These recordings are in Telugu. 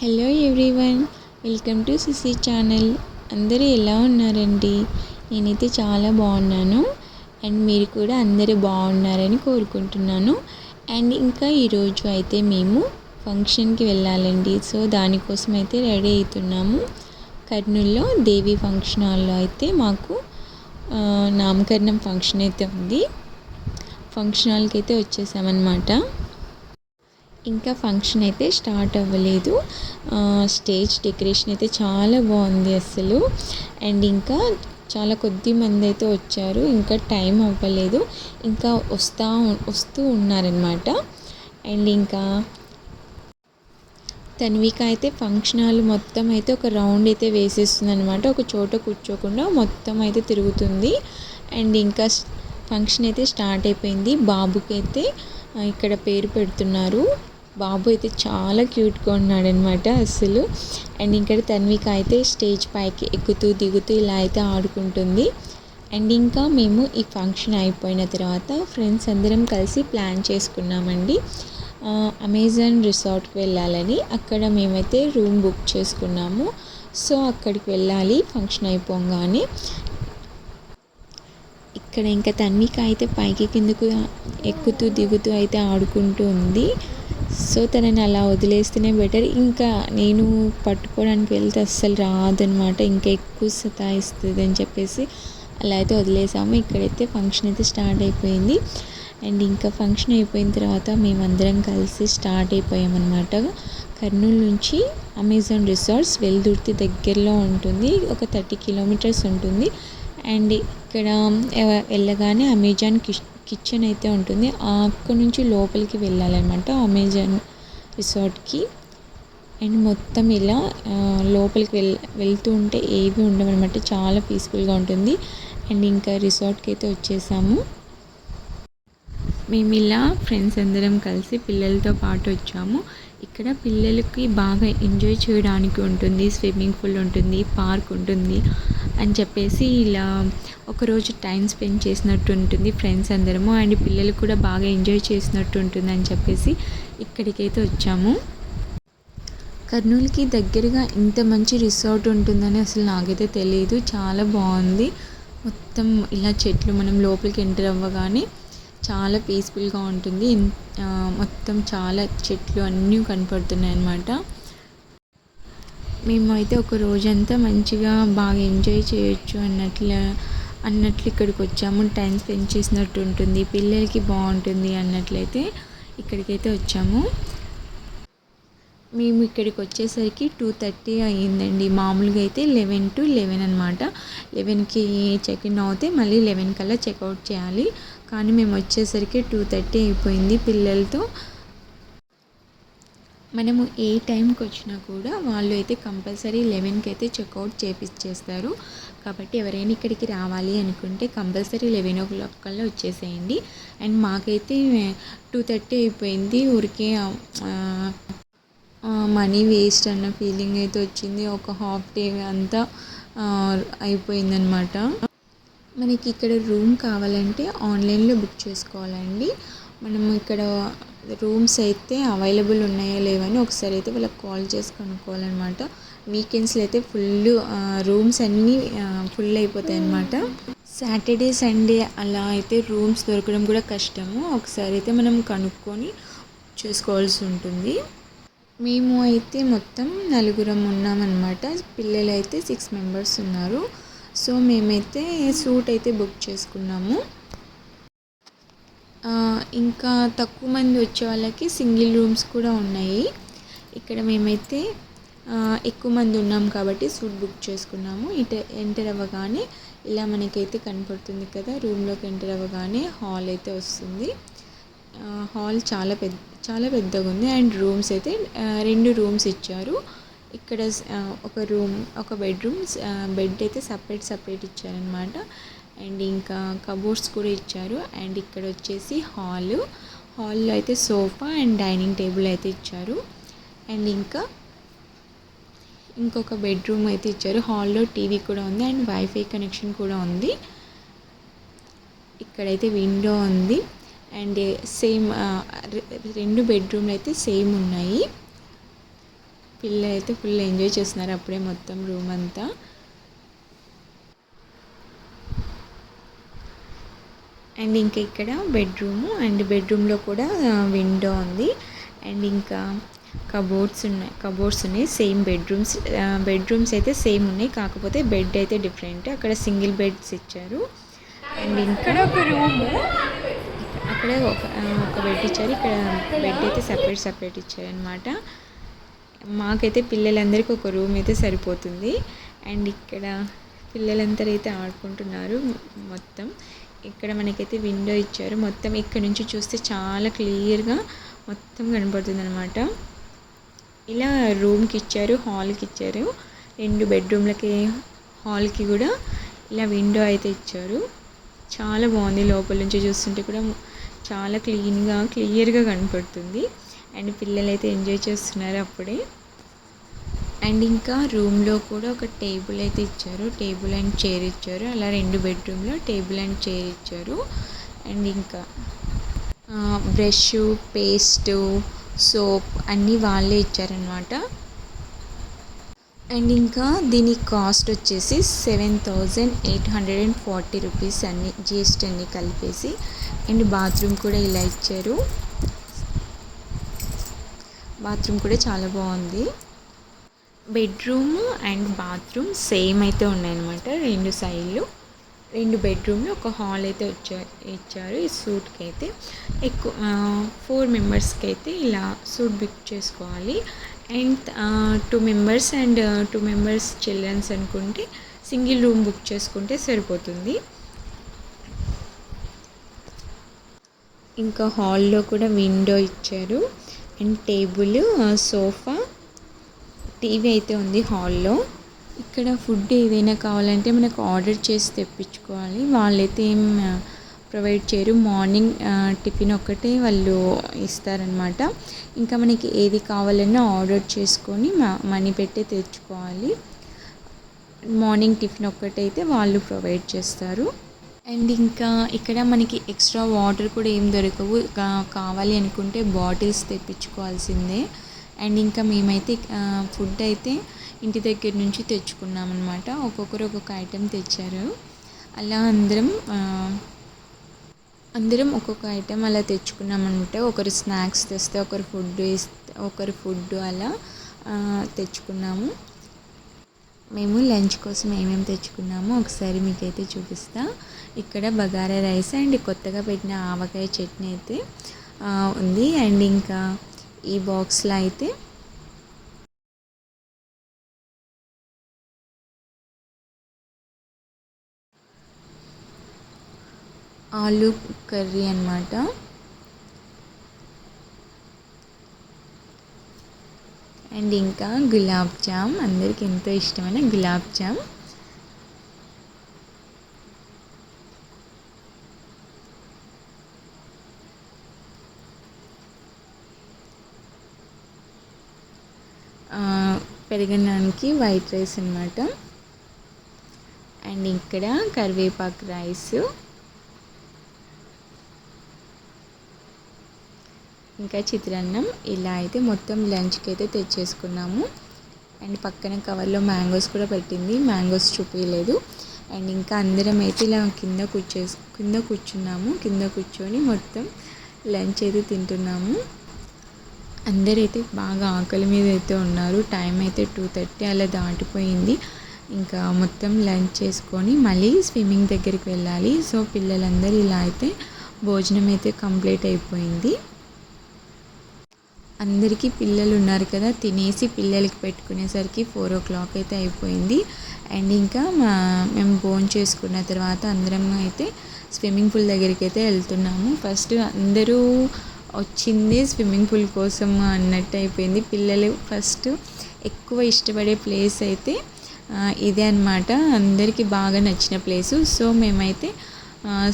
Hello everyone welcome to CC channel అందరూ ఎలా ఉన్నారండి? నేనైతే చాలా బాగున్నాను. అండ్ మీరు కూడా అందరూ బాగున్నారని కోరుకుంటున్నాను. అండ్ ఇంకా ఈరోజు అయితే మేము ఫంక్షన్కి వెళ్ళాలండి. సో దానికోసం అయితే రెడీ అవుతున్నాము. కర్నూల్లో దేవి ఫంక్షన్ హాల్లో అయితే మాకు నామకరణం ఫంక్షన్ అయితే ఉంది. ఫంక్షన్ హాల్కి అయితే వచ్చేసామన్నమాట. ఇంకా ఫంక్షన్ అయితే స్టార్ట్ అవ్వలేదు. స్టేజ్ డెకరేషన్ అయితే చాలా బాగుంది అసలు అండ్ ఇంకా చాలా కొద్ది మంది అయితే వచ్చారు. ఇంకా టైం అవ్వలేదు. ఇంకా వస్తా వస్తూ ఉన్నారనమాట అండ్ ఇంకా తన్విక అయితే ఫంక్షన్ హాల్ మొత్తం అయితే ఒక రౌండ్ అయితే వేసేస్తుంది అనమాట ఒక చోట కూర్చోకుండా మొత్తం అయితే తిరుగుతుంది. అండ్ ఇంకా ఫంక్షన్ అయితే స్టార్ట్ అయిపోయింది. బాబుకి అయితే ఇక్కడ పేరు పెడుతున్నారు. బాబు అయితే చాలా క్యూట్గా ఉన్నాడనమాట అసలు అండ్ ఇక్కడ తన్విక అయితే స్టేజ్ పైకి ఎక్కుతూ దిగుతూ ఇలా అయితే ఆడుకుంటుంది. అండ్ ఇంకా మేము ఈ ఫంక్షన్ అయిపోయిన తర్వాత ఫ్రెండ్స్ అందరం కలిసి ప్లాన్ చేసుకున్నామండి. అమెజాన్ రిసార్ట్కి వెళ్ళాలని. అక్కడ మేమైతే రూమ్ బుక్ చేసుకున్నాము. సో అక్కడికి వెళ్ళాలి ఫంక్షన్ అయిపోగానే. ఇక్కడ ఇంకా తన్విక అయితే పైకి కిందకు ఎక్కుతూ దిగుతూ అయితే ఆడుకుంటూ ఉంది. సో తనని అలా వదిలేస్తేనే బెటర్ ఇంకా నేను పట్టుకోవడానికి వెళ్తే అస్సలు రాదనమాట ఇంకా ఎక్కువ సతాయిస్తుంది అని చెప్పేసి అలా అయితే వదిలేసాము. ఇక్కడైతే ఫంక్షన్ అయితే స్టార్ట్ అయిపోయింది. అండ్ ఇంకా ఫంక్షన్ అయిపోయిన తర్వాత మేమందరం కలిసి స్టార్ట్ అయిపోయామన్నమాట. కర్నూలు నుంచి అమెజాన్ రిసార్ట్స్ వెల్దుర్తి దగ్గరలో ఉంటుంది. ఒక థర్టీ కిలోమీటర్స్ ఉంటుంది. అండ్ ఇక్కడ వెళ్ళగానే అమెజాన్ కిష్ కిచెన్ అయితే ఉంటుంది. అక్కడ నుంచి లోపలికి వెళ్ళాలన్నమాట అమెజాన్ రిసార్ట్కి. అండ్ మొత్తం ఇలా లోపలికి వెళ్ వెళ్తూ ఉంటే ఏవి ఉండవన్నమాట. చాలా పీస్ఫుల్గా ఉంటుంది. అండ్ ఇంకా రిసార్ట్కి అయితే వచ్చేసాము. మేము ఇలా ఫ్రెండ్స్ అందరం కలిసి పిల్లలతో పాటు వచ్చాము. ఇక్కడ పిల్లలకి బాగా ఎంజాయ్ చేయడానికి ఉంటుంది స్విమ్మింగ్ పూల్ ఉంటుంది పార్క్ ఉంటుంది అని చెప్పేసి ఇలా ఒకరోజు టైం స్పెండ్ చేసినట్టు ఉంటుంది ఫ్రెండ్స్ అందరము. అండ్ పిల్లలు కూడా బాగా ఎంజాయ్ చేసినట్టు ఉంటుంది అని చెప్పేసి ఇక్కడికైతే వచ్చాము. కర్నూలుకి దగ్గరగా ఇంత మంచి రిసార్ట్ ఉంటుందని అసలు నాకైతే తెలియదు చాలా బాగుంది. మొత్తం ఇలా చెట్లు మనం లోపలికి ఎంటర్ అవ్వగానే చాలా పీస్ఫుల్గా ఉంటుంది. మొత్తం చాలా చెట్లు అన్నీ కనపడుతున్నాయి అన్నమాట. మేమైతే ఒక రోజంతా మంచిగా బాగా ఎంజాయ్ చేయొచ్చు అన్నట్లు అన్నట్లు ఇక్కడికి వచ్చాము. టైం స్పెండ్ చేసినట్టు ఉంటుంది. పిల్లలకి బాగుంటుంది అన్నట్లయితే ఇక్కడికైతే వచ్చాము. మేము ఇక్కడికి వచ్చేసరికి టూ థర్టీ అయ్యిందండి. మామూలుగా అయితే లెవెన్ టు లెవెన్ అనమాట లెవెన్కి చెక్ ఇన్ అవుతే మళ్ళీ లెవెన్ కల్లా చెక్అవుట్ చేయాలి. కానీ మేము వచ్చేసరికి టూ థర్టీ అయిపోయింది పిల్లలతో. మనము ఏ టైంకి వచ్చినా కూడా వాళ్ళు అయితే కంపల్సరీ లెవెన్కి అయితే చెక్అవుట్ చేపించేస్తారు కాబట్టి ఎవరైనా ఇక్కడికి రావాలి అనుకుంటే కంపల్సరీ లెవెన్ ఓ క్లాక్ కల్లా వచ్చేసేయండి. అండ్ మాకైతే టూ థర్టీ అయిపోయింది. ఊరికే మనీ వేస్ట్ అన్న ఫీలింగ్ అయితే వచ్చింది. ఒక హాఫ్ డే అంతా అయిపోయిందనమాట మనకి ఇక్కడ రూమ్ కావాలంటే ఆన్లైన్లో బుక్ చేసుకోవాలండి. మనం ఇక్కడ రూమ్స్ అయితే అవైలబుల్ ఉన్నాయో లేవని ఒకసారి అయితే వాళ్ళకి కాల్ చేసి కనుక్కోవాలన్నమాట. వీకెండ్స్లో అయితే ఫుల్ రూమ్స్ అన్నీ ఫుల్ అయిపోతాయి అన్నమాట. సాటర్డే సండే అలా అయితే రూమ్స్ దొరకడం కూడా కష్టము. ఒకసారి అయితే మనం కనుక్కొని చేసుకోవాల్సి ఉంటుంది. మేము అయితే మొత్తం నలుగురం ఉన్నామన్నమాట. పిల్లలు అయితే సిక్స్ మెంబర్స్ ఉన్నారు. సో మేమైతే సూట్ అయితే బుక్ చేసుకున్నాము. ఇంకా తక్కువ మంది వచ్చే వాళ్ళకి సింగిల్ రూమ్స్ కూడా ఉన్నాయి. ఇక్కడ మేమైతే ఎక్కువ మంది ఉన్నాం కాబట్టి సూట్ బుక్ చేసుకున్నాము. ఇట ఎంటర్ అవ్వగానే ఇలా మనకైతే కనపడుతుంది కదా రూమ్లోకి ఎంటర్ అవ్వగానే హాల్ అయితే వస్తుంది. హాల్ చాలా పెద్ద చాలా పెద్దగా ఉంది అండ్ రూమ్స్ అయితే రెండు రూమ్స్ ఇచ్చారు. ఇక్కడ ఒక రూమ్ ఒక బెడ్రూమ్ బెడ్ అయితే సపరేట్ సపరేట్ ఇచ్చారనమాట అండ్ ఇంకా కబోర్డ్స్ కూడా ఇచ్చారు. అండ్ ఇక్కడ వచ్చేసి హాల్. హాల్లో అయితే సోఫా అండ్ డైనింగ్ టేబుల్ అయితే ఇచ్చారు. అండ్ ఇంకా ఇంకొక బెడ్రూమ్ అయితే ఇచ్చారు. హాల్లో టీవీ కూడా ఉంది అండ్ వైఫై కనెక్షన్ కూడా ఉంది. ఇక్కడైతే విండో ఉంది. అండ్ సేమ్ రెండు బెడ్రూమ్లు అయితే సేమ్ ఉన్నాయి. పిల్లలు అయితే ఫుల్ ఎంజాయ్ చేస్తున్నారు అప్పుడే మొత్తం రూమ్ అంతా. అండ్ ఇంకా ఇక్కడ బెడ్రూమ్ అండ్ బెడ్రూమ్లో కూడా విండో ఉంది. అండ్ ఇంకా కబోర్డ్స్ ఉన్నాయి కబోర్డ్స్ ఉన్నాయి. సేమ్ బెడ్రూమ్స్ బెడ్రూమ్స్ అయితే సేమ్ ఉన్నాయి. కాకపోతే బెడ్ అయితే డిఫరెంట్. అక్కడ సింగిల్ బెడ్స్ ఇచ్చారు. అండ్ ఇంకా ఒక రూము. అక్కడ ఒక ఒక బెడ్ ఇచ్చారు. ఇక్కడ బెడ్ అయితే సపరేట్ సపరేట్ ఇచ్చారు అనమాట మాకైతే పిల్లలందరికీ ఒక రూమ్ అయితే సరిపోతుంది. అండ్ ఇక్కడ పిల్లలందరూ అయితే ఆడుకుంటున్నారు మొత్తం. ఇక్కడ మనకైతే విండో ఇచ్చారు. మొత్తం ఇక్కడ నుంచి చూస్తే చాలా క్లియర్గా మొత్తం కనపడుతుంది అనమాట ఇలా రూమ్కి ఇచ్చారు హాల్కి ఇచ్చారు. రెండు బెడ్రూమ్లకి హాల్కి కూడా ఇలా విండో అయితే ఇచ్చారు. చాలా బాగుంది లోపల నుంచి చూస్తుంటే కూడా. చాలా క్లీన్గా క్లియర్గా కనపడుతుంది. అండ్ పిల్లలు అయితే ఎంజాయ్ చేస్తున్నారు అప్పుడే. అండ్ ఇంకా రూమ్లో కూడా ఒక టేబుల్ అయితే ఇచ్చారు. టేబుల్ అండ్ చైర్ ఇచ్చారు. అలా రెండు బెడ్రూమ్లో టేబుల్ అండ్ చైర్ ఇచ్చారు. అండ్ ఇంకా బ్రష్ పేస్ట్ సోప్ అన్నీ వాళ్ళే ఇచ్చారనమాట అండ్ ఇంకా దీని కాస్ట్ వచ్చేసి seven thousand eight hundred and forty rupees అన్ని జిఎస్టీ అన్నీ కలిపేసి. అండ్ బాత్రూమ్ కూడా ఇలా ఇచ్చారు. బాత్రూమ్ కూడా చాలా బాగుంది. బెడ్రూమ్ అండ్ బాత్రూమ్ సేమ్ అయితే ఉన్నాయన్నమాట రెండు సైడ్లు. రెండు బెడ్రూమ్లు ఒక హాల్ అయితే వచ్చా ఇచ్చారు. ఈ సూట్కి అయితే ఎక్కువ ఫోర్ మెంబర్స్కి అయితే ఇలా సూట్ బుక్ చేసుకోవాలి. And two members and two members childrens అనుకుంటే సింగిల్ రూమ్ బుక్ చేసుకుంటే సరిపోతుంది. ఇంకా హాల్లో కూడా విండో ఇచ్చారు. అండ్ టేబుల్ సోఫా టీవీ అయితే ఉంది హాల్లో ఇక్కడ ఫుడ్ ఏదైనా కావాలంటే మనకు ఆర్డర్ చేసి తెప్పించుకోవాలి. వాళ్ళైతే uh, ఏం ప్రొవైడ్ చేయరు. మార్నింగ్ టిఫిన్ uh, ఒక్కటే వాళ్ళు ఇస్తారనమాట ఇంకా మనకి ఏది కావాలన్నా ఆర్డర్ చేసుకొని మనీ పెట్టి తెచ్చుకోవాలి. మార్నింగ్ టిఫిన్ ఒక్కటైతే వాళ్ళు ప్రొవైడ్ చేస్తారు. అండ్ ఇంకా ఇక్కడ మనకి ఎక్స్ట్రా వాటర్ కూడా ఏం దొరకవు. కావాలి అనుకుంటే బాటిల్స్ తెప్పించుకోవాల్సిందే. అండ్ ఇంకా మేమైతే ఫుడ్ అయితే ఇంటి దగ్గర నుంచి తెచ్చుకున్నాం అనమాట ఒక్కొక్కరు ఒక్కొక్క ఐటెం తెచ్చారు. అలా అందరం అందరం ఒక్కొక్క ఐటెం అలా తెచ్చుకున్నామనమాట ఒకరు స్నాక్స్ తెస్తే ఒకరు ఫుడ్ ఇస్తే ఒకరు ఫుడ్ అలా తెచ్చుకున్నాము. మేము లంచ్ కోసం ఏమేమి తెచ్చుకున్నామో ఒకసారి మీకైతే చూపిస్తా. ఇక్కడ బగారా రైస్ అండ్ కొత్తగా పెట్టిన ఆవకాయ చట్నీ అయితే ఉంది. అండ్ ఇంకా ఈ బాక్స్లో అయితే ఆలు కర్రీ అన్నమాట. అండ్ ఇంకా గులాబ్ జామ్. అందరికి ఎంతో ఇష్టమైన గులాబ్ జామ్. పెరగడానికి వైట్ రైస్ అన్నమాట. అండ్ ఇక్కడ కరివేపాకు రైస్. ఇంకా చిత్రాన్నం ఇలా అయితే మొత్తం లంచ్కి అయితే తెచ్చేసుకున్నాము. అండ్ పక్కన కవర్లో మ్యాంగోస్ కూడా పెట్టింది. మ్యాంగోస్ చూపించలేదు అండ్ ఇంకా అందరం అయితే ఇలా కింద కూర్చో కింద కూర్చున్నాము. కింద కూర్చొని మొత్తం లంచ్ అయితే తింటున్నాము. అందరైతే బాగా ఆకలి మీద అయితే ఉన్నారు. టైం అయితే టూ థర్టీ అలా దాటిపోయింది. ఇంకా మొత్తం లంచ్ చేసుకొని మళ్ళీ స్విమ్మింగ్ దగ్గరికి వెళ్ళాలి. సో పిల్లలందరూ ఇలా అయితే భోజనం అయితే కంప్లీట్ అయిపోయింది. అందరికీ పిల్లలు ఉన్నారు కదా తినేసి పిల్లలకి పెట్టుకునేసరికి ఫోర్ ఓ క్లాక్ అయితే అయిపోయింది. అండ్ ఇంకా మా మేము భోజనం చేసుకున్న తర్వాత అందరం అయితే స్విమ్మింగ్ పూల్ దగ్గరికి అయితే వెళ్తున్నాము. ఫస్ట్ అందరూ వచ్చింది స్విమ్మింగ్ పూల్ కోసం అన్నట్టు అయిపోయింది. పిల్లలు ఫస్ట్ ఎక్కువ ఇష్టపడే ప్లేస్ అయితే ఇదే అన్నమాట. అందరికీ బాగా నచ్చిన ప్లేసు. సో మేమైతే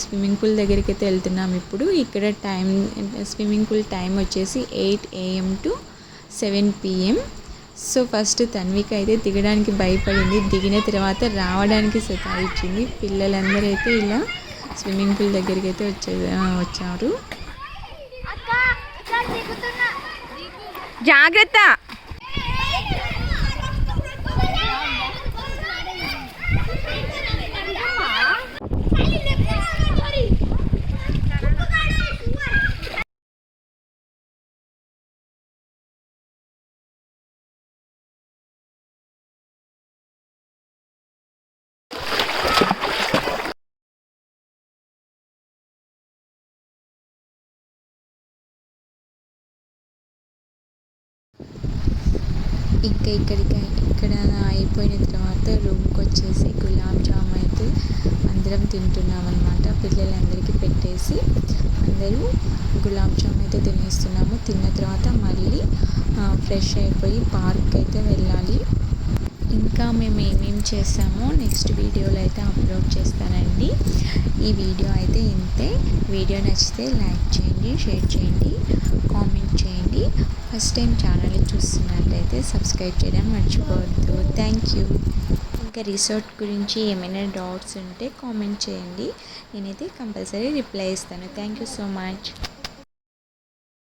స్విమ్మింగ్ పూల్ దగ్గరికి అయితే వెళ్తున్నాం ఇప్పుడు. ఇక్కడ టైం స్విమ్మింగ్ పూల్ టైం వచ్చేసి eight AM to seven PM. So first Tanvika అయితే దిగడానికి భయపడింది. దిగిన తర్వాత రావడానికి సతాయించింది పిల్లలందరూ అయితే ఇలా స్విమ్మింగ్ పూల్ దగ్గరికి అయితే వచ్చే వచ్చారు. జాగ్రత్త. ఇంకా ఇక్కడికి ఇక్కడ అయిపోయిన తర్వాత రూమ్కి వచ్చేసి గులాబ్ జామ్ అయితే అందరం తింటున్నాం అనమాట పిల్లలందరికీ పెట్టేసి అందరూ గులాబ్ జామ్ అయితే తినేస్తున్నాము. తిన్న తర్వాత మళ్ళీ ఫ్రెష్ అయిపోయి పార్క్ అయితే వెళ్ళాలి. ఇంకా మేము ఏమేం చేసామో నెక్స్ట్ వీడియోలో అయితే అప్లోడ్ చేస్తానండి. ఈ వీడియో అయితే ఇంతే. వీడియో నచ్చితే లైక్ చేయండి షేర్ చేయండి కామెంట్ చేయండి. ఫస్ట్ టైం ఛానల్ చూస్తున్నట్లయితే సబ్స్క్రైబ్ చేయడం మర్చిపోవద్దు. Thank you. ఇంకా రిసార్ట్ గురించి ఏమైనా డౌట్స్ ఉంటే కామెంట్ చేయండి. నేనైతే కంపల్సరీ రిప్లై ఇస్తాను. Thank you so much.